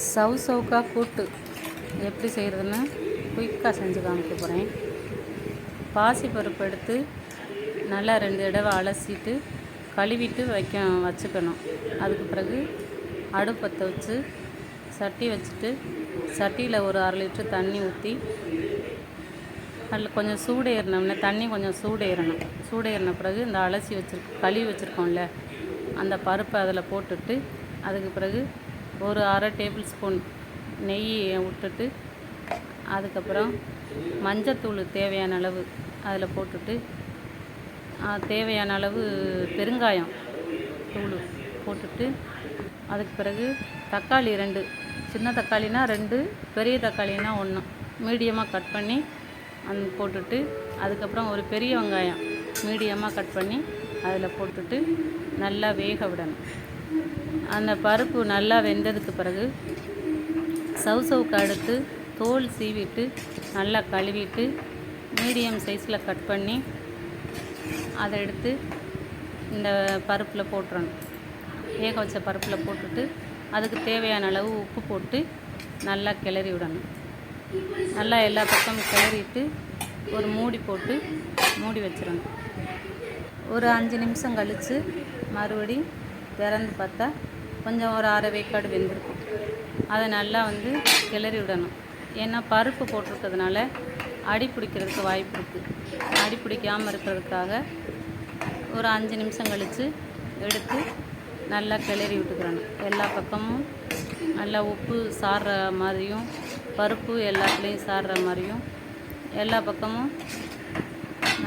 சவு சவுக்கா கூட்டு. எப்படி செய்கிறதுன்னு குயிக்காக செஞ்சு காமிக்க போகிறேன் பாசிப்பருப்பு எடுத்து நல்லா ரெண்டு தடவை அலசிட்டு கழுவிட்டு வைக்க வச்சுக்கணும். அதுக்கு பிறகு அடுப்பத்தை வச்சு சட்டி வச்சுட்டு சட்டியில் ஒரு அரை லிட்டர் தண்ணி ஊற்றி அதில் கொஞ்சம் சூடு ஏறினோம்னா தண்ணி கொஞ்சம் சூடு ஏறணும். சூடு ஏறின பிறகு இந்த அலசி வச்சுருக்க கழுவி வச்சுருக்கோம்ல அந்த பருப்பை அதில் போட்டுட்டு அதுக்கு பிறகு ஒரு அரை டேபிள் ஸ்பூன் நெய் விட்டுட்டு அதுக்கப்புறம் மஞ்சத்தூள் தேவையான அளவு அதில் போட்டுட்டு தேவையான அளவு பெருங்காயம் தூள் போட்டுட்டு அதுக்கு பிறகு தக்காளி ரெண்டு சின்ன தக்காளினா ரெண்டு பெரிய தக்காளினா ஒன்று. மீடியமாக கட் பண்ணி அந்த போட்டுட்டு அதுக்கப்புறம் ஒரு பெரிய வெங்காயம் மீடியமாக கட் பண்ணி அதில் போட்டுட்டு நல்லா வேக விடணும். அந்த பருப்பு நல்லா வெந்ததுக்கு பிறகு சவு சவுக்கு அடுத்து தோல் சீவிட்டு நல்லா கழுவிட்டு மீடியம் சைஸில் கட் பண்ணி அதை எடுத்து இந்த பருப்பில் போட்டுறணும். வேக வச்ச பருப்பில் போட்டுட்டு அதுக்கு தேவையான அளவு உப்பு போட்டு நல்லா கிளறி விடணும். நல்லா எல்லா பக்கமும் கிளறிட்டு ஒரு மூடி போட்டு மூடி வச்சிடணும். ஒரு அஞ்சு நிமிஷம் கழித்து மறுபடி திறந்து பார்த்தா கொஞ்சம் ஒரு அரை வேக்காடு வெந்திருக்கும். அதை நல்லா வந்து கிளறி விடணும். ஏன்னா பருப்பு போட்டிருக்கிறதுனால அடி பிடிக்கிறதுக்கு வாய்ப்பு இருக்குது அடி பிடிக்காமல் இருக்கிறதுக்காக ஒரு அஞ்சு நிமிஷம் கழித்து எடுத்து நல்லா கிளறி விட்டுக்கிறணும். எல்லா பக்கமும் நல்லா உப்பு சாடுற மாதிரியும் பருப்பு எல்லாத்துலேயும் சாடுற மாதிரியும் எல்லா பக்கமும்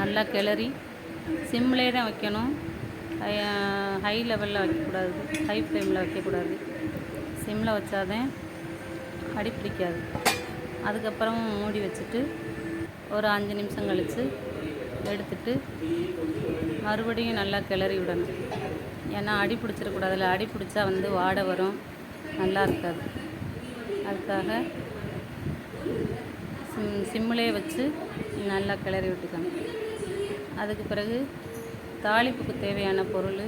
நல்லா கிளறி சிம்லே தான் வைக்கணும். ஹை லெவலில் வைக்கக்கூடாது. ஹை ஃப்ளேமில் வைக்கக்கூடாது. சிம்மில் வச்சாதான் அடி பிடிக்காது. அதுக்கப்புறம் மூடி வச்சுட்டு ஒரு அஞ்சு நிமிஷம் கழித்து எடுத்துட்டு மறுபடியும் நல்லா கிளறி விடணும். ஏன்னா அடி பிடிச்சிடக்கூடாதுல அடி பிடிச்சா வந்து வாடை வரும். நல்லா இருக்காது. அதுக்காக சிம் சிம்மிலே வச்சு நல்லா கிளறி விட்டுக்கணும். அதுக்கு பிறகு தாளிப்புக்கு தேவையான பொருள்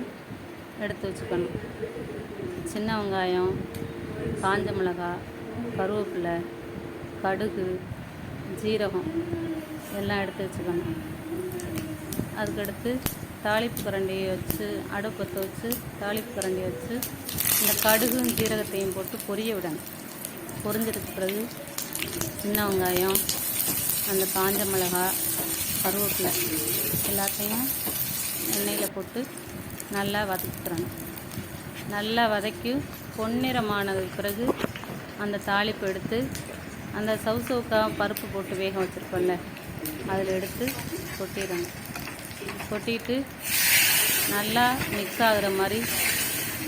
எடுத்து வச்சுக்கணும். சின்ன வெங்காயம் காஞ்ச மிளகாய் கருவேப்பிலை கடுகு ஜீரகம் எல்லாம் எடுத்து வச்சுக்கணும். அதுக்கடுத்து தாளிப்பு கரண்டியை வச்சு அடுப்பத்தை வச்சு தாளிப்பு கரண்டியை வச்சு இந்த கடுகும் ஜீரகத்தையும் போட்டு பொரிய விடணும். பொரிஞ்சதுக்கு பிறகு சின்ன வெங்காயம் அந்த காஞ்ச மிளகாய் கருவேப்பிலை எல்லாத்தையும் எண்ணெயில் போட்டு நல்லா வதக்கிக்கிறணும். நல்லா வதக்கி பொன்னிறமானதுக்கு பிறகு அந்த தாளிப்பு எடுத்து அந்த சவுசவுக்கா பருப்பு போட்டு வேக வச்சுருப்போம்ல அதில் எடுத்து கொட்டிடணும். கொட்டிட்டு நல்லா மிக்ஸ் ஆகுற மாதிரி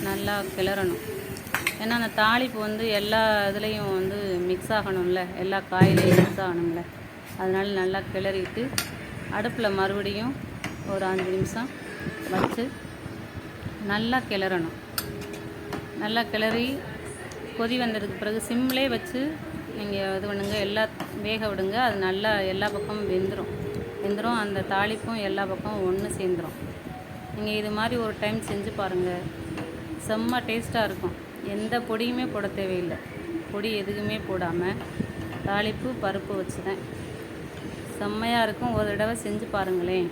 நல்லா கிளறணும். ஏன்னா அந்த தாளிப்பு வந்து எல்லா இதுலேயும் வந்து மிக்ஸ் ஆகணும்ல எல்லா காயிலையும் மிக்ஸ் ஆகணும்ல. அதனால் நல்லா கிளறிட்டு அடுப்பில் மறுபடியும் ஒரு அஞ்சு நிமிஷம் வச்சு நல்லா கிளறணும். நல்லா கிளறி கொதி வந்ததுக்கு பிறகு சிம்லே வச்சு நீங்கள் இது பண்ணுங்க எல்லா வேக விடுங்க அது நல்லா எல்லா பக்கமும் வெந்துடும் வெந்துடும் அந்த தாளிப்பும் எல்லா பக்கமும் ஒன்று சேர்ந்துடும் நீங்கள் இது மாதிரி ஒரு டைம் செஞ்சு பாருங்கள் செம்ம டேஸ்ட்டாக இருக்கும். எந்த பொடியுமே போட தேவையில்லை. பொடி எதுவுமே போடாமல் தாளிப்பு பருப்பு வச்சு தான் செம்மையாக இருக்கும். ஒரு தடவை செஞ்சு பாருங்களேன்.